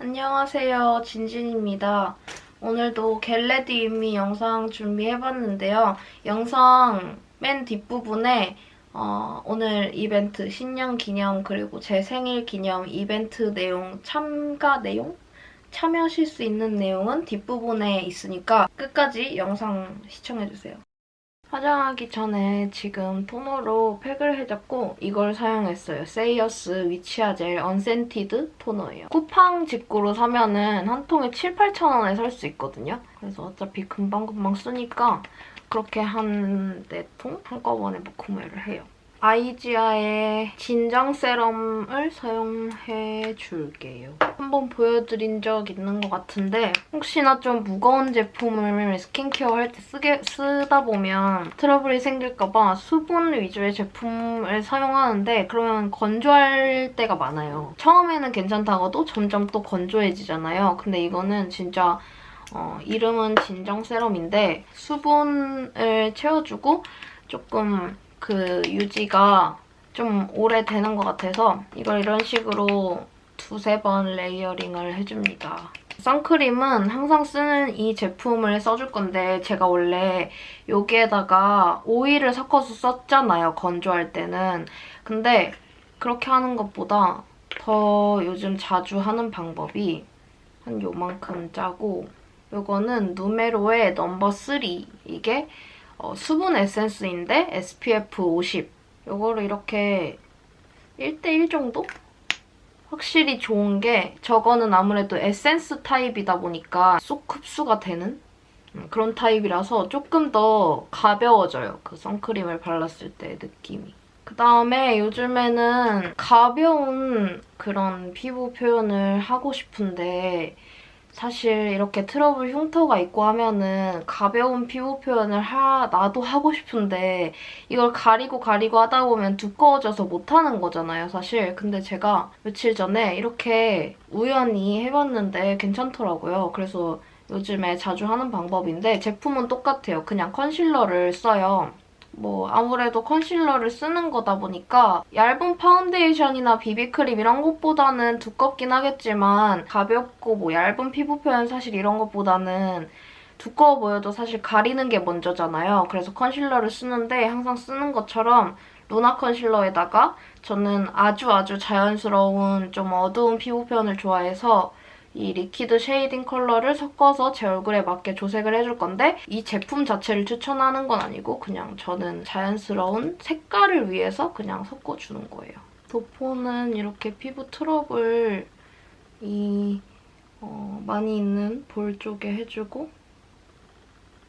안녕하세요. 진진입니다. 오늘도 겟레디 윈미 영상 준비해봤는데요. 영상 맨 뒷부분에 어, 오늘 이벤트 신년 기념 그리고 제 생일 기념 이벤트 내용 참가 내용? 참여하실 수 있는 내용은 뒷부분에 있으니까 끝까지 영상 시청해주세요. 화장하기 전에 지금 토너로 팩을 해줬고 이걸 사용했어요. 세이어스 위치아 젤 언센티드 토너예요. 쿠팡 직구로 사면 은 한 통에 7, 8천 원에 살 수 있거든요. 그래서 어차피 금방금방 쓰니까 그렇게 한네통 한꺼번에 뭐 구매를 해요. 아이지아의 진정 세럼을 사용해 줄게요. 한번 보여드린 적 있는 것 같은데 혹시나 좀 무거운 제품을 스킨케어 할 때 쓰게 쓰다 보면 트러블이 생길까봐 수분 위주의 제품을 사용하는데 그러면 건조할 때가 많아요. 처음에는 괜찮다가도 점점 또 건조해지잖아요. 근데 이거는 진짜 어, 이름은 진정 세럼인데 수분을 채워주고 조금 그 유지가 좀 오래 되는 것 같아서 이걸 이런 식으로 두세 번 레이어링을 해줍니다. 선크림은 항상 쓰는 이 제품을 써줄 건데 제가 원래 여기에다가 오일을 섞어서 썼잖아요, 건조할 때는. 근데 그렇게 하는 것보다 더 요즘 자주 하는 방법이 한 요만큼 짜고 이거는 누메로의 넘버 3 이게 어, 수분 에센스인데 SPF 50 이거를 이렇게 1대1 정도? 확실히 좋은 게 저거는 아무래도 에센스 타입이다 보니까 쏙 흡수가 되는 음, 그런 타입이라서 조금 더 가벼워져요. 그 선크림을 발랐을 때 느낌이. 그다음에 요즘에는 가벼운 그런 피부 표현을 하고 싶은데 사실 이렇게 트러블 흉터가 있고 하면은 가벼운 피부 표현을 하, 나도 하고 싶은데 이걸 가리고 가리고 하다 보면 두꺼워져서 못하는 거잖아요, 사실. 근데 제가 며칠 전에 이렇게 우연히 해봤는데 괜찮더라고요. 그래서 요즘에 자주 하는 방법인데 제품은 똑같아요. 그냥 컨실러를 써요. 뭐 아무래도 컨실러를 쓰는 거다 보니까 얇은 파운데이션이나 비비크림 이런 것보다는 두껍긴 하겠지만 가볍고 뭐 얇은 피부 표현 사실 이런 것보다는 두꺼워 보여도 사실 가리는 게 먼저잖아요. 그래서 컨실러를 쓰는데 항상 쓰는 것처럼 루나 컨실러에다가 저는 아주 아주 자연스러운 좀 어두운 피부 표현을 좋아해서 이 리퀴드 쉐이딩 컬러를 섞어서 제 얼굴에 맞게 조색을 해줄 건데 이 제품 자체를 추천하는 건 아니고 그냥 저는 자연스러운 색깔을 위해서 그냥 섞어주는 거예요. 도포는 이렇게 피부 트러블 이 어, 많이 있는 볼 쪽에 해주고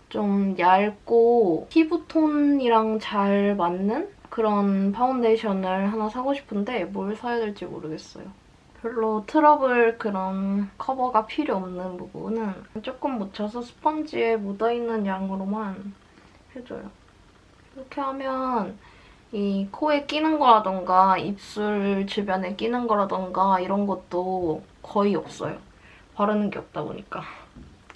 좀 얇고 피부톤이랑 잘 맞는 그런 파운데이션을 하나 사고 싶은데 뭘 사야 될지 모르겠어요. 별로 트러블 그런 커버가 필요 없는 부분은 조금 묻혀서 스펀지에 묻어있는 양으로만 해줘요. 이렇게 하면 이 코에 끼는 거라던가 입술 주변에 끼는 거라던가 이런 것도 거의 없어요. 바르는 게 없다 보니까.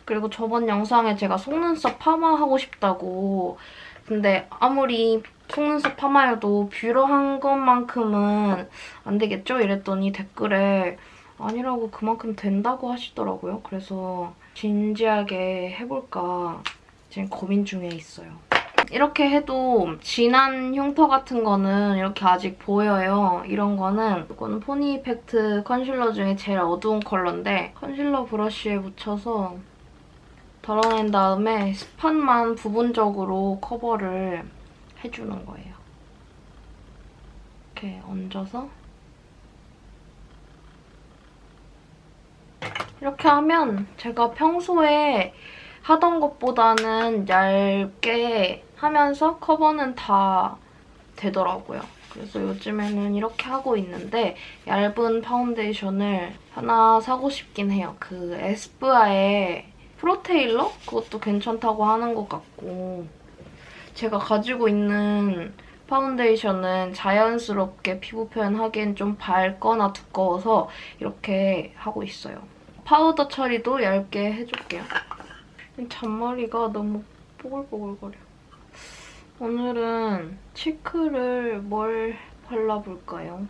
그리고 저번 영상에 제가 속눈썹 파마하고 싶다고 근데 아무리 속눈썹 파마해도 뷰러 한 것만큼은 안 되겠죠? 이랬더니 댓글에 아니라고 그만큼 된다고 하시더라고요. 그래서 진지하게 해볼까 지금 고민 중에 있어요. 이렇게 해도 진한 흉터 같은 거는 이렇게 아직 보여요. 이런 거는 이거는 포니 이펙트 컨실러 중에 제일 어두운 컬러인데 컨실러 브러쉬에 묻혀서 덜어낸 다음에 스팟만 부분적으로 커버를 해주는 거예요. 이렇게 얹어서 이렇게 하면 제가 평소에 하던 것보다는 얇게 하면서 커버는 다 되더라고요. 그래서 요즘에는 이렇게 하고 있는데 얇은 파운데이션을 하나 사고 싶긴 해요. 그 에스쁘아의 프로테일러? 그것도 괜찮다고 하는 것 같고 제가 가지고 있는 파운데이션은 자연스럽게 피부 표현하기엔 좀 밝거나 두꺼워서 이렇게 하고 있어요. 파우더 처리도 얇게 해줄게요. 잔머리가 너무 뽀글뽀글거려. 오늘은 치크를 뭘 발라볼까요?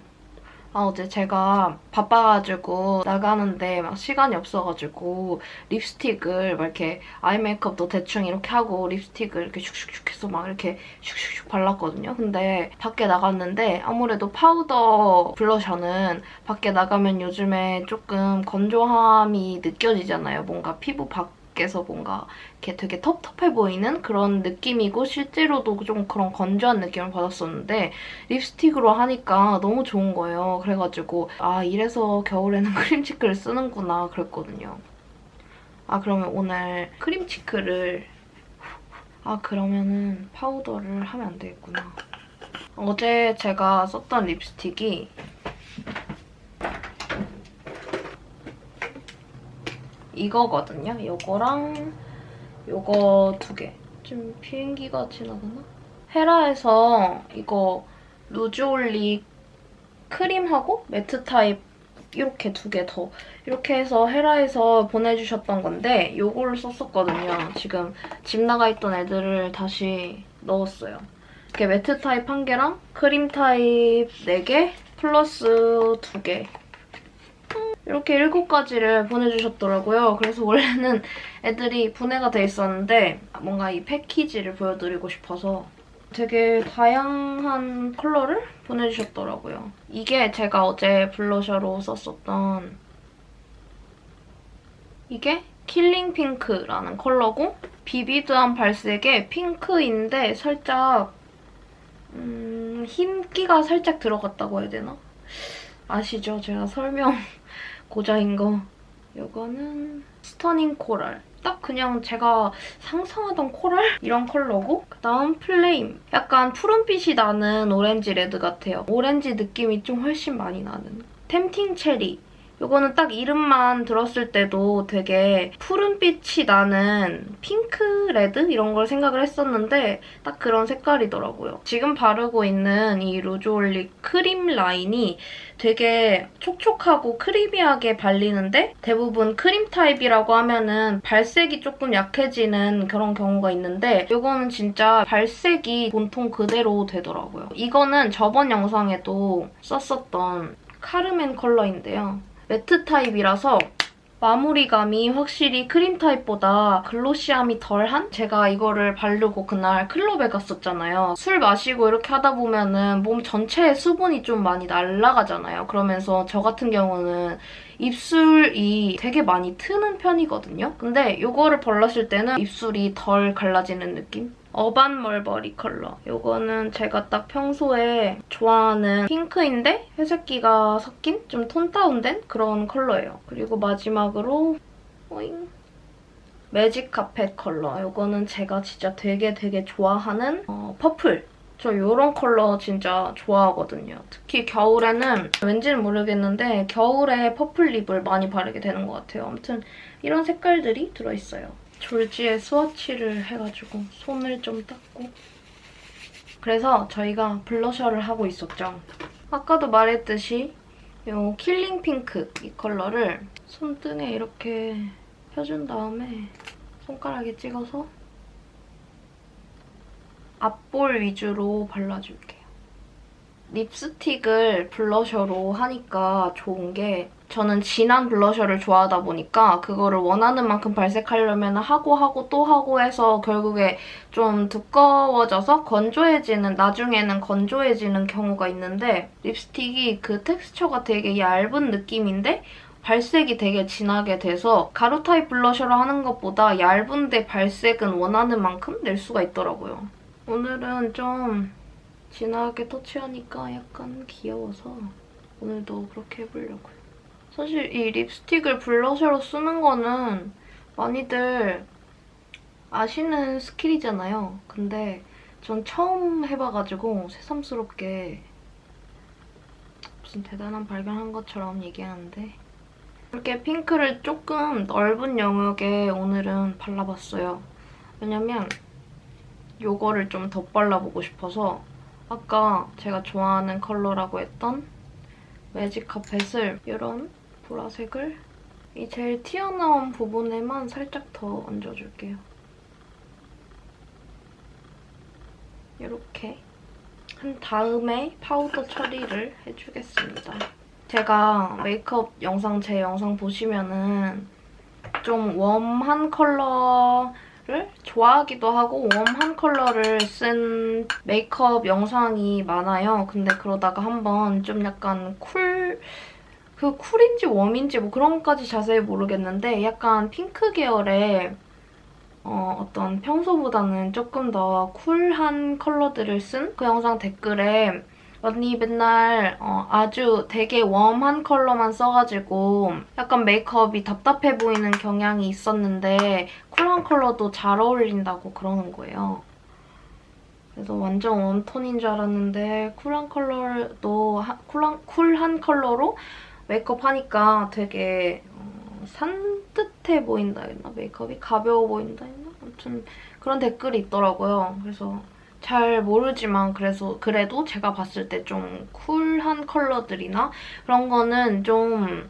아, 어제 제가 바빠가지고 나가는데 막 시간이 없어가지고 립스틱을 막 이렇게 아이 메이크업도 대충 이렇게 하고 립스틱을 이렇게 슉슉슉 해서 막 이렇게 슉슉슉 발랐거든요. 근데 밖에 나갔는데 아무래도 파우더 블러셔는 밖에 나가면 요즘에 조금 건조함이 느껴지잖아요. 뭔가 피부 밖 에서 뭔가 이렇게 되게 텁텁해 보이는 그런 느낌이고 실제로도 좀 그런 건조한 느낌을 받았었는데 립스틱으로 하니까 너무 좋은 거예요. 그래가지고 아 이래서 겨울에는 크림치크를 쓰는구나 그랬거든요. 아 그러면 오늘 크림치크를 아 그러면은 파우더를 하면 안 되겠구나. 어제 제가 썼던 립스틱이 이거거든요. 이거랑 요거 두 개. 좀 비행기가 지나가나? 헤라에서 이거 루즈올리 크림하고 매트 타입 이렇게 두 개 더. 이렇게 해서 헤라에서 보내주셨던 건데 요거를 썼었거든요. 지금 집 나가 있던 애들을 다시 넣었어요. 이렇게 매트 타입 한 개랑 크림 타입 네 개 플러스 두 개. 이렇게 일곱 가지를 보내주셨더라고요. 그래서 원래는 애들이 분해가 돼 있었는데 뭔가 이 패키지를 보여드리고 싶어서 되게 다양한 컬러를 보내주셨더라고요. 이게 제가 어제 블러셔로 썼었던 이게 킬링 핑크라는 컬러고 비비드한 발색의 핑크인데 살짝 음, 흰기가 살짝 들어갔다고 해야 되나? 아시죠? 제가 설명 고자인 거. 이거는 스터닝 코랄. 딱 그냥 제가 상상하던 코랄? 이런 컬러고 그다음 플레임. 약간 푸른빛이 나는 오렌지 레드 같아요. 오렌지 느낌이 좀 훨씬 많이 나는. 템팅 체리. 이거는 딱 이름만 들었을 때도 되게 푸른빛이 나는 핑크 레드 이런 걸 생각을 했었는데 딱 그런 색깔이더라고요. 지금 바르고 있는 이 루즈올리 크림 라인이 되게 촉촉하고 크리미하게 발리는데 대부분 크림 타입이라고 하면은 발색이 조금 약해지는 그런 경우가 있는데 이거는 진짜 발색이 본통 그대로 되더라고요. 이거는 저번 영상에도 썼었던 카르멘 컬러인데요. 매트 타입이라서 마무리감이 확실히 크림 타입보다 글로시함이 덜한? 제가 이거를 바르고 그날 클럽에 갔었잖아요. 술 마시고 이렇게 하다 보면은 몸 전체에 수분이 좀 많이 날아가잖아요. 그러면서 저 같은 경우는 입술이 되게 많이 트는 편이거든요. 근데 이거를 발랐을 때는 입술이 덜 갈라지는 느낌? 어반 멀버리 컬러. 이거는 제가 딱 평소에 좋아하는 핑크인데 회색기가 섞인 좀 톤 다운된 그런 컬러예요. 그리고 마지막으로 오잉. 매직 카펫 컬러. 이거는 제가 진짜 되게 되게 좋아하는 어, 퍼플. 저 이런 컬러 진짜 좋아하거든요. 특히 겨울에는 왠지는 모르겠는데 겨울에 퍼플 립을 많이 바르게 되는 것 같아요. 아무튼 이런 색깔들이 들어있어요. 졸지에 스와치를 해가지고 손을 좀 닦고 그래서 저희가 블러셔를 하고 있었죠. 아까도 말했듯이 이 킬링 핑크 이 컬러를 손등에 이렇게 펴준 다음에 손가락에 찍어서 앞볼 위주로 발라줄게요. 립스틱을 블러셔로 하니까 좋은 게 저는 진한 블러셔를 좋아하다 보니까 그거를 원하는 만큼 발색하려면 하고 하고 또 하고 해서 결국에 좀 두꺼워져서 건조해지는 나중에는 건조해지는 경우가 있는데 립스틱이 그 텍스처가 되게 얇은 느낌인데 발색이 되게 진하게 돼서 가루 타입 블러셔로 하는 것보다 얇은데 발색은 원하는 만큼 낼 수가 있더라고요. 오늘은 좀 진하게 터치하니까 약간 귀여워서 오늘도 그렇게 해보려고요. 사실 이 립스틱을 블러셔로 쓰는 거는 많이들 아시는 스킬이잖아요. 근데 전 처음 해봐가지고 새삼스럽게 무슨 대단한 발견한 것처럼 얘기하는데 이렇게 핑크를 조금 넓은 영역에 오늘은 발라봤어요. 왜냐면 이거를 좀더 발라보고 싶어서 아까 제가 좋아하는 컬러라고 했던 매직 카펫을 이런 보라색을 이 제일 튀어나온 부분에만 살짝 더 얹어줄게요. 이렇게 한 다음에 파우더 처리를 해주겠습니다. 제가 메이크업 영상 제 영상 보시면은 좀 웜한 컬러를 좋아하기도 하고 웜한 컬러를 쓴 메이크업 영상이 많아요. 근데 그러다가 한번 좀 약간 쿨, 그 쿨인지 웜인지 뭐 그런 것까지 자세히 모르겠는데 약간 핑크 계열의 어, 어떤 평소보다는 조금 더 쿨한 컬러들을 쓴 그 영상 댓글에 언니 맨날 어, 아주 되게 웜한 컬러만 써가지고 약간 메이크업이 답답해 보이는 경향이 있었는데 쿨한 컬러도 잘 어울린다고 그러는 거예요. 그래서 완전 웜톤인 줄 알았는데 쿨한 컬러도 하, 쿨한, 쿨한 컬러로 메이크업 하니까 되게 어, 산뜻해 보인다 했나? 메이크업이 가벼워 보인다 했나? 아무튼 그런 댓글이 있더라고요. 그래서 잘 모르지만 그래서 그래도 제가 봤을 때 좀 쿨한 컬러들이나 그런 거는 좀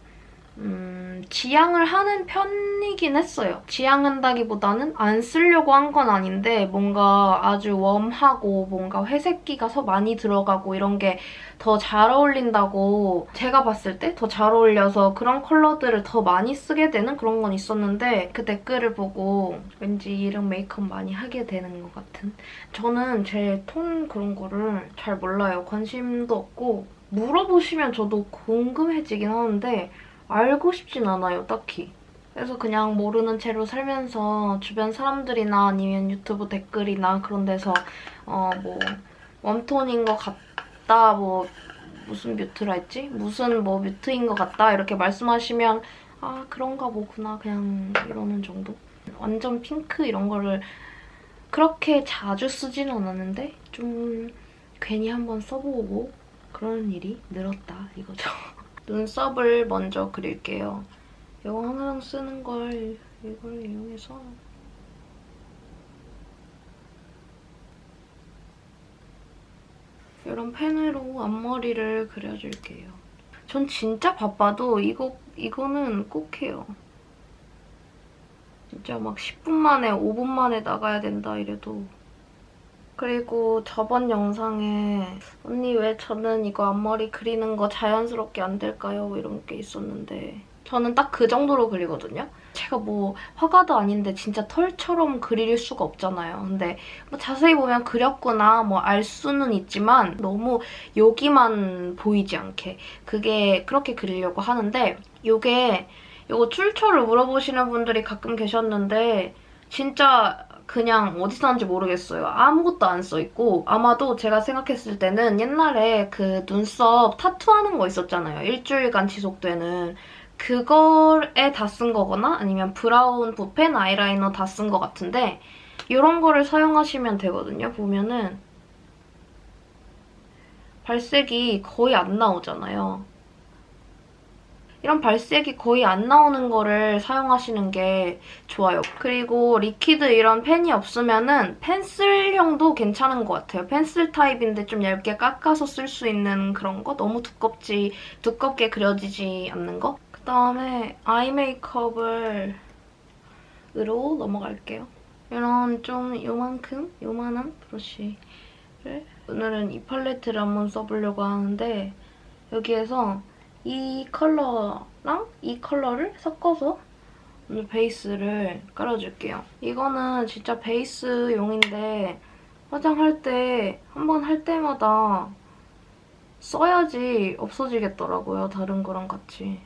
음, 지향을 하는 편이긴 했어요. 지향한다기보다는 안 쓰려고 한 건 아닌데 뭔가 아주 웜하고 뭔가 회색기가 서 많이 들어가고 이런 게 더 잘 어울린다고 제가 봤을 때 더 잘 어울려서 그런 컬러들을 더 많이 쓰게 되는 그런 건 있었는데 그 댓글을 보고 왠지 이런 메이크업 많이 하게 되는 것 같은 저는 제 톤 그런 거를 잘 몰라요. 관심도 없고 물어보시면 저도 궁금해지긴 하는데 알고 싶진 않아요, 딱히. 그래서 그냥 모르는 채로 살면서 주변 사람들이나 아니면 유튜브 댓글이나 그런 데서 어 뭐 웜톤인 것 같다, 뭐 무슨 뮤트라 했지? 무슨 뭐 뮤트인 것 같다 이렇게 말씀하시면 아 그런가 보구나 그냥 이러는 정도? 완전 핑크 이런 거를 그렇게 자주 쓰진 않았는데 좀 괜히 한번 써보고 그런 일이 늘었다 이거죠. 눈썹을 먼저 그릴게요. 이거 항상 쓰는 걸 이걸 이용해서 이런 펜으로 앞머리를 그려줄게요. 전 진짜 바빠도 이거, 이거는 꼭 해요. 진짜 막 10분 만에, 5분 만에 나가야 된다 이래도 그리고 저번 영상에 언니 왜 저는 이거 앞머리 그리는 거 자연스럽게 안 될까요? 이런 게 있었는데 저는 딱 그 정도로 그리거든요. 제가 뭐 화가도 아닌데 진짜 털처럼 그릴 수가 없잖아요. 근데 뭐 자세히 보면 그렸구나 뭐 알 수는 있지만 너무 여기만 보이지 않게 그게 그렇게 그리려고 하는데 이게 이거 출처를 물어보시는 분들이 가끔 계셨는데 진짜 그냥 어디서 난지 모르겠어요. 아무것도 안 써있고 아마도 제가 생각했을 때는 옛날에 그 눈썹 타투하는 거 있었잖아요. 일주일간 지속되는 그거에 다 쓴 거거나 아니면 브라운 붓펜 아이라이너 다쓴거 같은데 이런 거를 사용하시면 되거든요. 보면은 발색이 거의 안 나오잖아요. 이런 발색이 거의 안 나오는 거를 사용하시는 게 좋아요. 그리고 리퀴드 이런 펜이 없으면 은 펜슬형도 괜찮은 것 같아요. 펜슬 타입인데 좀 얇게 깎아서 쓸 수 있는 그런 거? 너무 두껍지, 두껍게 그려지지 않는 거? 그다음에 아이 메이크업을 으로 넘어갈게요. 이런 좀 요만큼, 요만한 브러쉬를 오늘은 이 팔레트를 한번 써보려고 하는데 여기에서 이 컬러랑 이 컬러를 섞어서 오늘 베이스를 깔아줄게요. 이거는 진짜 베이스용인데 화장할 때 한 번 할 때마다 써야지 없어지겠더라고요. 다른 거랑 같이.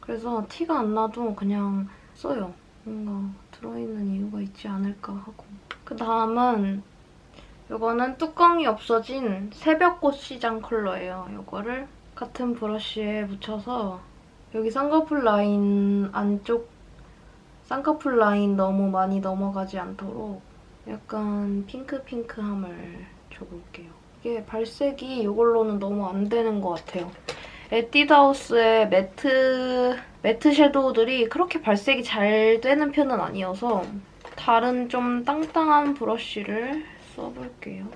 그래서 티가 안 나도 그냥 써요. 뭔가 들어있는 이유가 있지 않을까 하고. 그 다음은 이거는 뚜껑이 없어진 새벽꽃 시장 컬러예요. 이거를 같은 브러쉬에 묻혀서 여기 쌍꺼풀 라인 안쪽 쌍꺼풀 라인 너무 많이 넘어가지 않도록 약간 핑크핑크함을 줘볼게요. 이게 발색이 이걸로는 너무 안 되는 것 같아요. 에뛰드하우스의 매트, 매트 섀도우들이 그렇게 발색이 잘 되는 편은 아니어서 다른 좀 땅땅한 브러쉬를 써볼게요.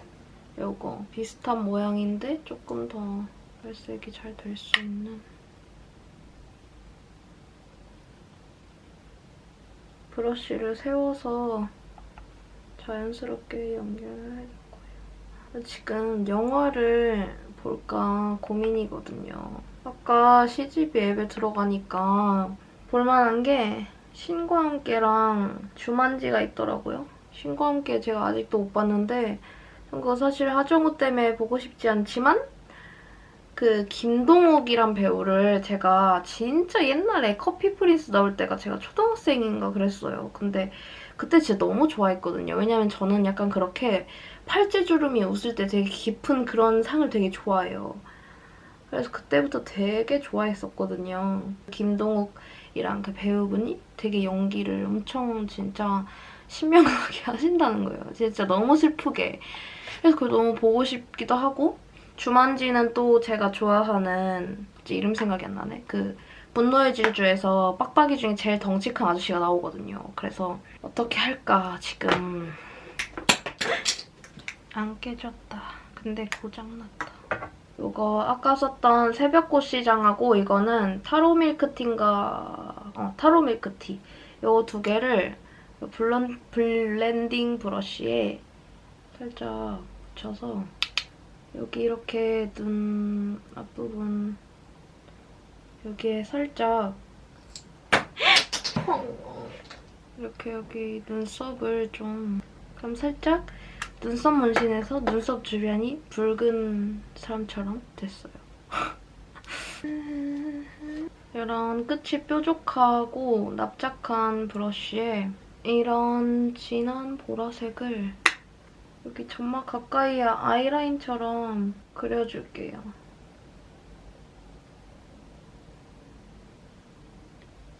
이거 비슷한 모양인데 조금 더 발색이 잘 될 수 있는 브러쉬를 세워서 자연스럽게 연결을 해줄 거예요. 지금 영화를 볼까 고민이거든요. 아까 CGV 앱에 들어가니까 볼만한 게 신과 함께랑 주만지가 있더라고요. 신과 함께 제가 아직도 못 봤는데 그거 사실 하정우 때문에 보고 싶지 않지만 그 김동욱이란 배우를 제가 진짜 옛날에 커피 프린스 나올 때가 제가 초등학생인가 그랬어요. 근데 그때 진짜 너무 좋아했거든요. 왜냐면 저는 약간 그렇게 팔찌주름이 웃을 때 되게 깊은 그런 상을 되게 좋아해요. 그래서 그때부터 되게 좋아했었거든요. 김동욱이랑 그 배우분이 되게 연기를 엄청 진짜 신명하게 하신다는 거예요. 진짜 너무 슬프게. 그래서 그걸 너무 보고 싶기도 하고 주만지는 또 제가 좋아하는 이름 생각이 안 나네. 그 분노의 질주에서 빡빡이 중에 제일 덩치 큰 아저씨가 나오거든요. 그래서 어떻게 할까 지금 안 깨졌다. 근데 고장났다. 이거 아까 썼던 새벽꽃 시장하고 이거는 타로 밀크티인가 어 타로 밀크티 요 두 개를 블런, 블렌딩 브러쉬에 살짝 묻혀서 여기 이렇게 눈 앞부분 여기에 살짝 이렇게 여기 눈썹을 좀 그럼 살짝 눈썹 문신해서 눈썹 주변이 붉은 사람처럼 됐어요. 이런 끝이 뾰족하고 납작한 브러쉬에 이런 진한 보라색을 여기 점막 가까이에 아이라인처럼 그려줄게요.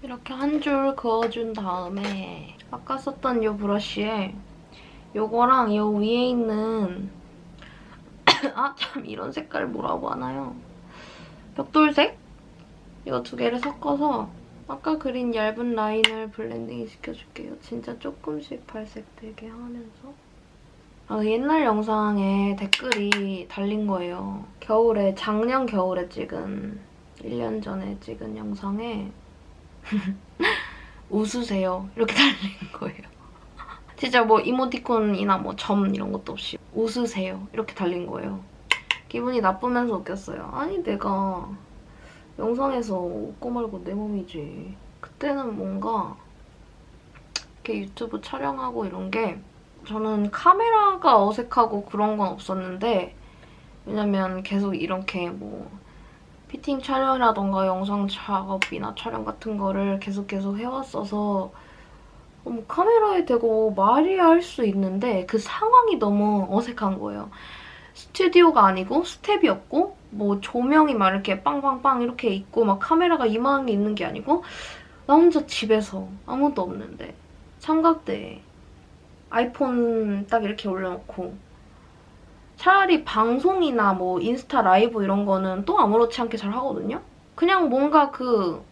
이렇게 한 줄 그어준 다음에 아까 썼던 이 브러쉬에 요거랑 요 위에 있는 아 참 이런 색깔 뭐라고 하나요? 벽돌색? 이거 두 개를 섞어서 아까 그린 얇은 라인을 블렌딩 시켜줄게요. 진짜 조금씩 발색되게 하면서 아, 옛날 영상에 댓글이 달린 거예요. 겨울에 작년 겨울에 찍은 1년 전에 찍은 영상에 웃으세요 이렇게 달린 거예요. 진짜 뭐 이모티콘이나 뭐 점 이런 것도 없이 웃으세요 이렇게 달린 거예요. 기분이 나쁘면서 웃겼어요. 아니 내가 영상에서 웃고 말고 내 몸이지. 그때는 뭔가 이렇게 유튜브 촬영하고 이런 게 저는 카메라가 어색하고 그런 건 없었는데 왜냐면 계속 이렇게 뭐 피팅 촬영이라던가 영상 작업이나 촬영 같은 거를 계속 계속 해왔어서 어, 뭐 카메라에 대고 말이야 할수 있는데 그 상황이 너무 어색한 거예요. 스튜디오가 아니고 스텝이었고 뭐 조명이 막 이렇게 빵빵빵 이렇게 있고 막 카메라가 이만한 게 있는 게 아니고 나 혼자 집에서 아무도 없는데 삼각대에 아이폰 딱 이렇게 올려놓고 차라리 방송이나 뭐 인스타 라이브 이런 거는 또 아무렇지 않게 잘 하거든요? 그냥 뭔가 그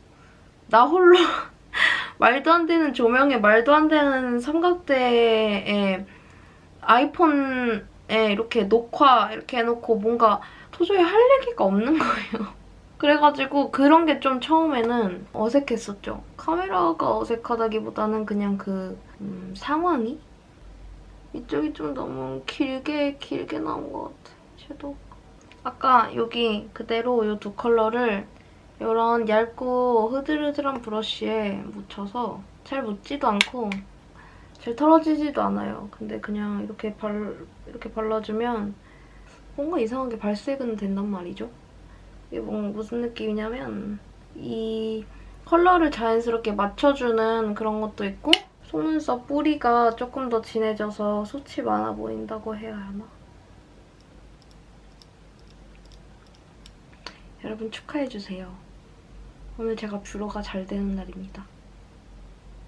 나 홀로 말도 안 되는 조명에 말도 안 되는 삼각대에 아이폰에 이렇게 녹화 이렇게 해놓고 뭔가 도저히 할 얘기가 없는 거예요. 그래가지고 그런 게 좀 처음에는 어색했었죠. 카메라가 어색하다기보다는 그냥 그 음, 상황이 이쪽이 좀 너무 길게 길게 나온 것 같아. 섀도우. 아까 여기 그대로 이 두 컬러를 이런 얇고 흐들흐들한 브러쉬에 묻혀서 잘 묻지도 않고 잘 털어지지도 않아요. 근데 그냥 이렇게 발 이렇게 발라주면 뭔가 이상하게 발색은 된단 말이죠. 이게 뭐 무슨 느낌이냐면 이 컬러를 자연스럽게 맞춰주는 그런 것도 있고 속눈썹 뿌리가 조금 더 진해져서 숱이 많아 보인다고 해야 하나? 여러분 축하해주세요. 오늘 제가 뷰러가 잘 되는 날입니다.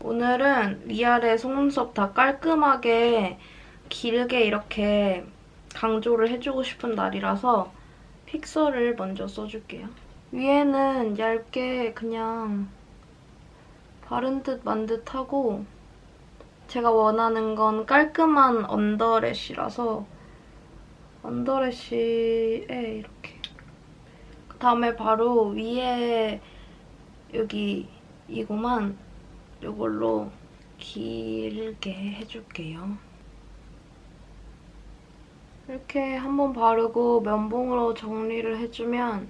오늘은 위아래 속눈썹 다 깔끔하게 길게 이렇게 강조를 해주고 싶은 날이라서 픽서를 먼저 써줄게요. 위에는 얇게 그냥 바른 듯 만 듯 하고 제가 원하는 건 깔끔한 언더래쉬라서 언더래쉬에 이렇게 그 다음에 바로 위에 여기 이거만 이걸로 길게 해줄게요. 이렇게 한번 바르고 면봉으로 정리를 해주면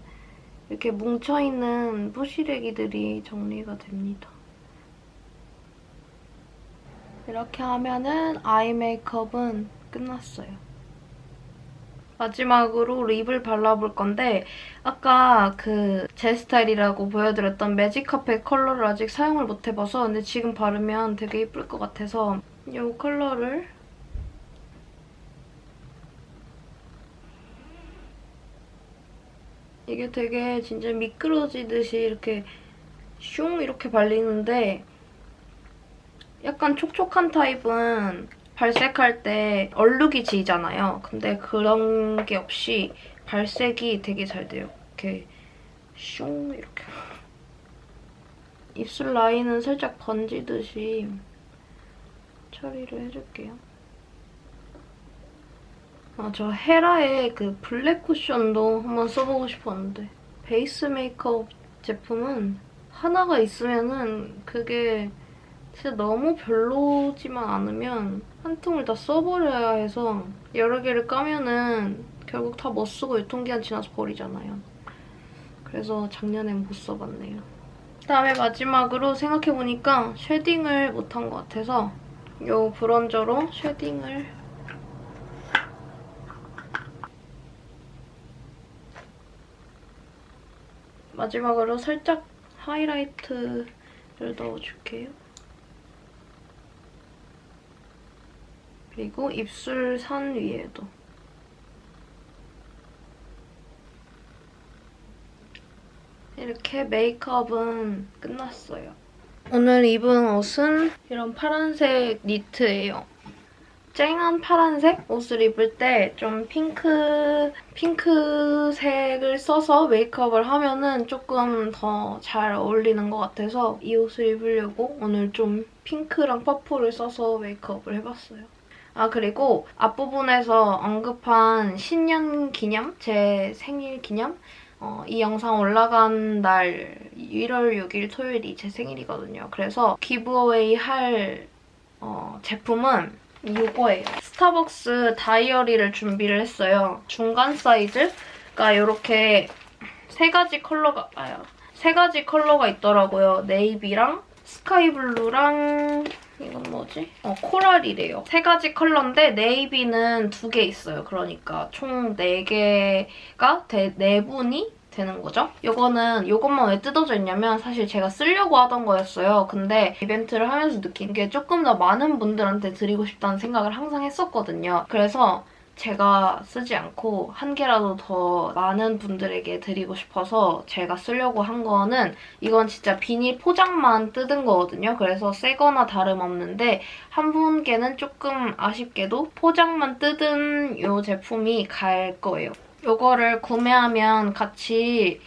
이렇게 뭉쳐있는 부시래기들이 정리가 됩니다. 이렇게 하면은 아이 메이크업은 끝났어요. 마지막으로 립을 발라볼 건데 아까 그 제 스타일이라고 보여드렸던 매직 카펫 컬러를 아직 사용을 못 해봐서 근데 지금 바르면 되게 예쁠 것 같아서 이 컬러를 이게 되게 진짜 미끄러지듯이 이렇게 슝 이렇게 발리는데 약간 촉촉한 타입은 발색할 때 얼룩이 지잖아요. 근데 그런 게 없이 발색이 되게 잘 돼요. 이렇게 슝 이렇게. 입술 라인은 살짝 번지듯이 처리를 해줄게요. 아, 저 헤라의 그 블랙 쿠션도 한번 써보고 싶었는데 베이스 메이크업 제품은 하나가 있으면은 그게 진짜 너무 별로지만 않으면 한 통을 다 써버려야 해서 여러 개를 까면은 결국 다 못 쓰고 유통기한 지나서 버리잖아요. 그래서 작년엔 못 써봤네요. 그다음에 마지막으로 생각해보니까 쉐딩을 못한 것 같아서 이 브론저로 쉐딩을 마지막으로 살짝 하이라이트를 넣어줄게요. 그리고 입술 산 위에도. 이렇게 메이크업은 끝났어요. 오늘 입은 옷은 이런 파란색 니트예요. 쨍한 파란색 옷을 입을 때 좀 핑크, 핑크색을 써서 메이크업을 하면은 조금 더 잘 어울리는 것 같아서 이 옷을 입으려고 오늘 좀 핑크랑 퍼플을 써서 메이크업을 해봤어요. 아 그리고 앞부분에서 언급한 신년 기념, 제 생일 기념 어, 이 영상 올라간 날 1월 6일 토요일이 제 생일이거든요. 그래서 기브어웨이 할 어, 제품은 이거예요. 스타벅스 다이어리를 준비를 했어요. 중간 사이즈가 이렇게 세 가지 컬러가 아야 세 가지 컬러가 있더라고요. 네이비랑 스카이 블루랑 이건 뭐지? 어, 코랄이래요. 세 가지 컬러인데 네이비는 두 개 있어요. 그러니까 총 네 개가 네 분이 되는 거죠. 이거는 이것만 왜 뜯어져 있냐면 사실 제가 쓰려고 하던 거였어요. 근데 이벤트를 하면서 느낀 게 조금 더 많은 분들한테 드리고 싶다는 생각을 항상 했었거든요. 그래서 제가 쓰지 않고 한 개라도 더 많은 분들에게 드리고 싶어서 제가 쓰려고 한 거는 이건 진짜 비닐 포장만 뜯은 거거든요. 그래서 새 거나 다름없는데 한 분께는 조금 아쉽게도 포장만 뜯은 이 제품이 갈 거예요. 이거를 구매하면 같이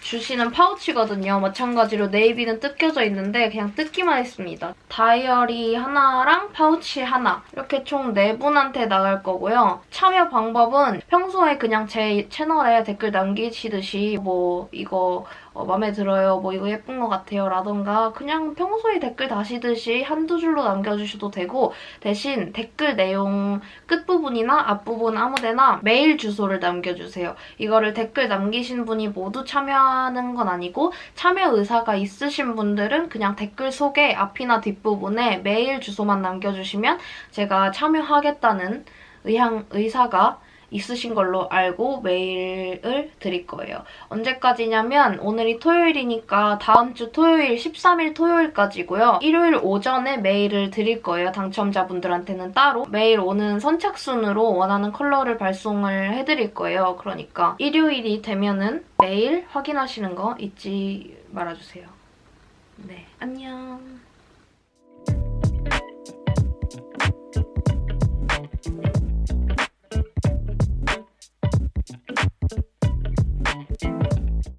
주시는 파우치거든요. 마찬가지로 네이비는 뜯겨져 있는데 그냥 뜯기만 했습니다. 다이어리 하나랑 파우치 하나 이렇게 총 4분한테 나갈 거고요. 참여 방법은 평소에 그냥 제 채널에 댓글 남기시듯이 뭐 이거 어, 마음에 들어요, 뭐 이거 예쁜 것 같아요 라던가 그냥 평소에 댓글 다시듯이 한두 줄로 남겨주셔도 되고 대신 댓글 내용 끝부분이나 앞부분 아무데나 메일 주소를 남겨주세요. 이거를 댓글 남기신 분이 모두 참여하는 건 아니고 참여 의사가 있으신 분들은 그냥 댓글 속에 앞이나 뒷부분에 메일 주소만 남겨주시면 제가 참여하겠다는 의향, 의사가 있으신 걸로 알고 메일을 드릴 거예요. 언제까지냐면 오늘이 토요일이니까 다음 주 토요일 13일 토요일까지고요. 일요일 오전에 메일을 드릴 거예요. 당첨자분들한테는 따로 메일 오는 선착순으로 원하는 컬러를 발송을 해드릴 거예요. 그러니까 일요일이 되면은 메일 확인하시는 거 잊지 말아주세요. 네, 안녕.